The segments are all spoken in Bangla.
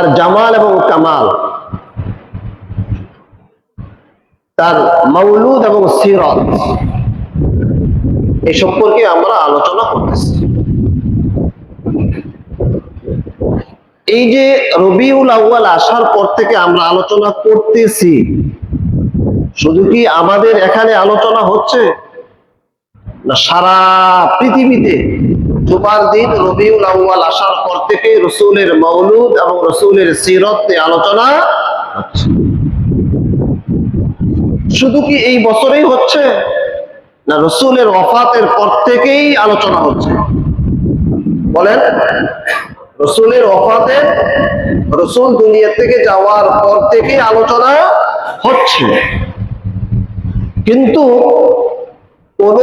তার জামাল এবং কামাল, তার মৌলুদ এবং সিরত এই সম্পর্কে আমরা আলোচনা করতেছি। এই যে রবিউল আউয়াল আসার পর থেকে আমরা আলোচনা করতেছি, শুধু কি আমাদের এখানে আলোচনা হচ্ছে? না, সারা পৃথিবীতে জুমার দিন রবিউল আউয়াল আসার পর থেকে রসুলের মৌলুদ এবং রসুলের সিরত আলোচনা শুধু কি এই বছরেই হচ্ছে? না, রসুলের ওফাতের পর থেকেই আলোচনা হচ্ছে। বলেন, রসুলের ওফাতের রসুল দুনিয়া থেকে যাওয়ার পর থেকেই আলোচনা হচ্ছে। কিন্তু কোন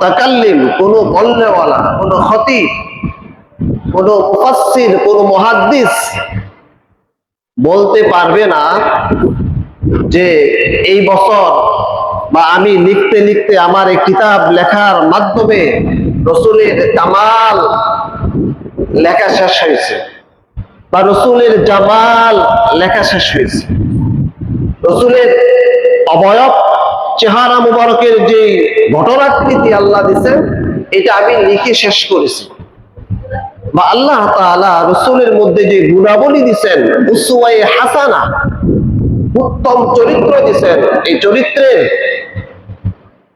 মোতাকাল্লিম, কোন বলনেওয়ালা, কোন খতিব, কোন মুফাসসির, কোন মুহাদ্দিস বলতে পারবে না যে এই বছর বা আমি লিখতে লিখতে আমার এই কিতাব লেখার মাধ্যমে রসুলের জামাল লেখা শেষ হয়েছে বা রসুলের জামাল লেখা শেষ হয়েছে। রসুলের অবয়ব চেহারা মুবারকের যে ঘটনাকৃতি আল্লাহ দিচ্ছেন এটা আমি লিখে শেষ করেছি। বা আল্লাহ তাআলা রসুলের মধ্যে যে গুণাবলী দিচ্ছেন হাসানা, উত্তম চরিত্র দিচ্ছেন এই চরিত্রের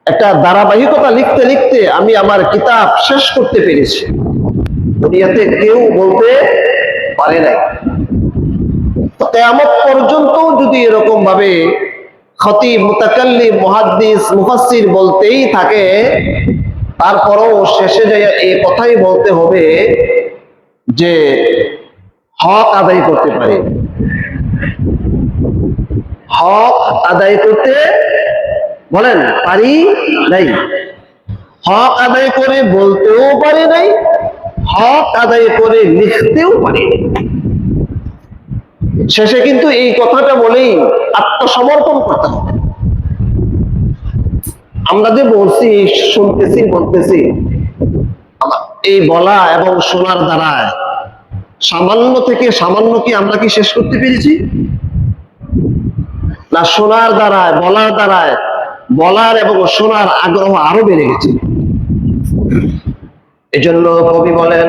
একটা ধারাবাহিকতা লিখতে লিখতে আমি আমার কিতাব শেষ করতে পেরেছি। দুনিয়াতে কেউ বলতে পারে নাই। তো কেয়ামত পর্যন্ত যদি এরকম ভাবে খতি মুতাকাল্লি মুহাদ্দিস, মুফাসসির বলতেই থাকে। তারপরও শেষে যাই এই কথাই বলতে হবে যে হক আদায় করতে পারে। হক আদায় করতে বলেন পারি নাই। হক আদায় করে বলতেও পারে নাই, হক আদায় করে লিখতেও পারে নাই। শেষে কিন্তু এই কথাটা বলেই আত্মসমর্পণ করতে হবে। আমরা যে বলছি, শুনতেছি, বলতেছি, এই বলা এবং শোনার দ্বারায় সামান্য থেকে সামান্য কি আমরা কি শেষ করতে পেরেছি? না, শোনার দ্বারায়, বলার দ্বারায়, বলার এবং শোনার আগ্রহ আরও বেড়ে গেছে। এজন্য কবি বলেন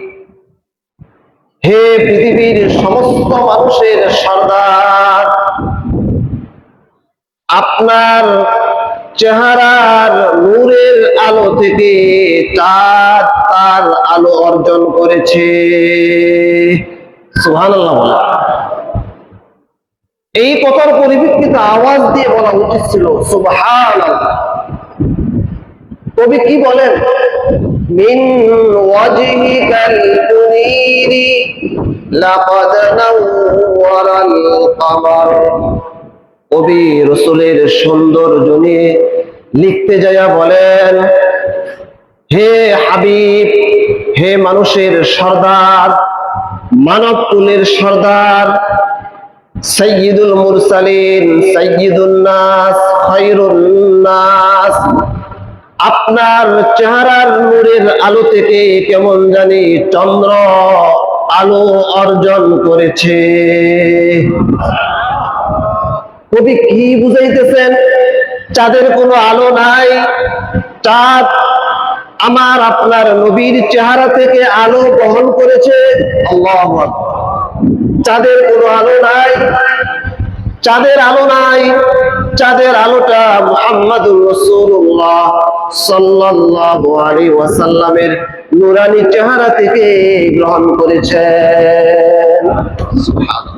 হে পৃথিবীর সমস্ত মানুষের সর্দার, আপনার চেহারার নূরের আলো থেকে চাঁদ তার আলো অর্জন করেছে। এই কথার পরিপ্রেক্ষিতে আওয়াজ দিয়ে বলা উচিত ছিল, সুবহানাল্লাহ। কবি কি বলেন? মিন মুনীরি লাকাদ নাওয়ারাল কমর কবি রসুলের সৌন্দর্য নিয়ে লিখতে যায়া বলেন, হে হাবিব, হে মানুষের সর্দার, মানব কুলের সর্দার সৈয়দুল মুরসালিন সৈয়দুল নাস খৈরুল নাস আপনার চেহারার নূরের আলো থেকে কেমন জানি চন্দ্র আলো অর্জন করেছে। কবি কি বুঝাইতেছেন? চাঁদের কোনো আলো নাই। চাঁদ আমার আপনার নবীর চেহারা থেকে আলো বহন করেছে। চাঁদের কোনো আলো নাই। চাঁদের আলো নাই চাঁদের আলোটা মুহাম্মাদুর রাসূলুল্লাহ সাল্লাল্লাহু আলাইহি ওয়াসাল্লামের নুরানি চেহারা থেকে গ্রহণ করেছেন সুবহানাল্লাহ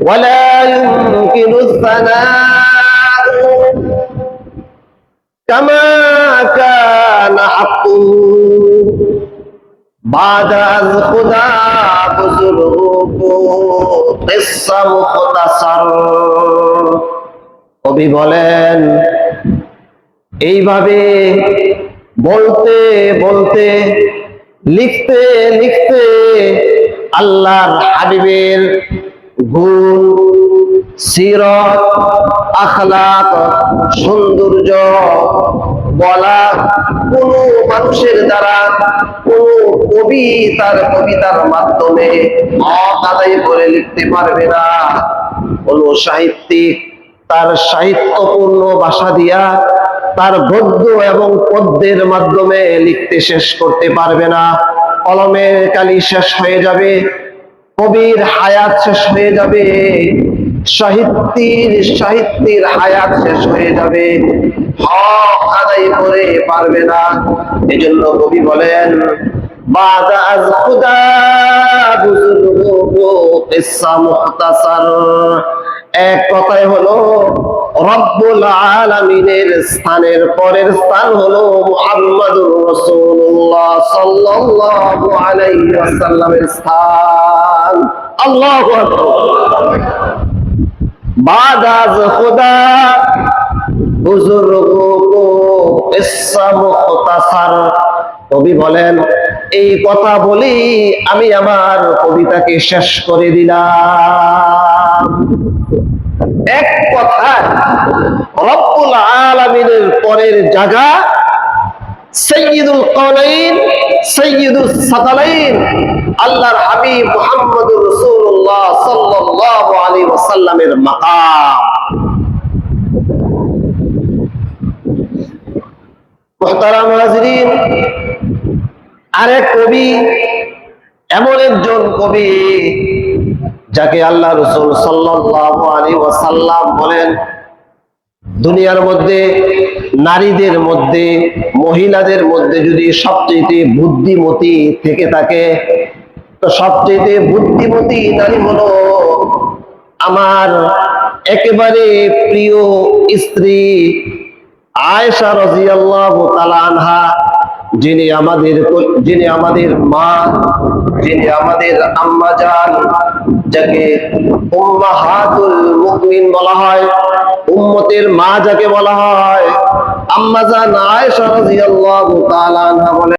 ولا يمكن الثناء كما كان حقه بعد أذ خدا বুজুরগু কিসসা মুখতাসার কবি বলেন এইভাবে বলতে বলতে লিখতে লিখতে আল্লাহর হাবিবের গুণ সিরত আখলাক সৌন্দর্য বলা কোন মানুষের দ্বারা, কোন কবি তার কবিতার মাধ্যমে মত করে লিখতে পারবে না। কোন সাহিত্যিক তার সাহিত্যপূর্ণ ভাষা দিয়া তার গদ্য এবং পদ্যের মাধ্যমে লিখতে শেষ করতে পারবে না। কলমের কালি শেষ হয়ে যাবে, কবির হায়াত শেষ হয়ে যাবে, সাহিত্যের সাহিত্যের হায়াত শেষ হয়ে যাবে। হক আদায় করে পারবে না। এজন্য কবি বলেন এক কথায় হলো, রব্বুল আলামিনের স্থানের পরের স্থান হলো মুহাম্মাদুর স্থান। আল্লাহ আকবার। বাদাজ খুদা কবি বলেন, এই কথা বলি আমি আমার কবিতাকে শেষ করে দিলাম। এক কথায় রব্বুল আলামিনের পরের জায়গা সৈয়দুল কওনাইন সৈয়দুস সাকালাইন আল্লাহর হাবিব মুহাম্মদুর রাসূলুল্লাহ সাল্লাল্লাহু আলাইহি ওয়াসাল্লামের মাকাম। মুহতারাম আরেক কবি, এমন একজন কবি, যাকে আল্লাহ রসুল আলাইহি ওয়াসাল্লাম বলেন, দুনিয়ার মধ্যে, নারীদের মধ্যে, মহিলাদের মধ্যে যদি সবচেয়ে বুদ্ধিমতী থেকে থাকে, তো সবচেয়ে বুদ্ধিমতী নারী হলো আমার একেবারে প্রিয় স্ত্রী আয়েশা রাজিয়াল্লাহ আনহা, যিনি আমাদের যিনি আমাদের মা, যিনি আমাদের আম্মা জান, যাকে উম্মাহাতুল মুমিন বলা হয়, উম্মতের মা যাকে বলা হয়, আম্মা জান আয়েশা রাদিয়াল্লাহু তাআলা আনহা বলেন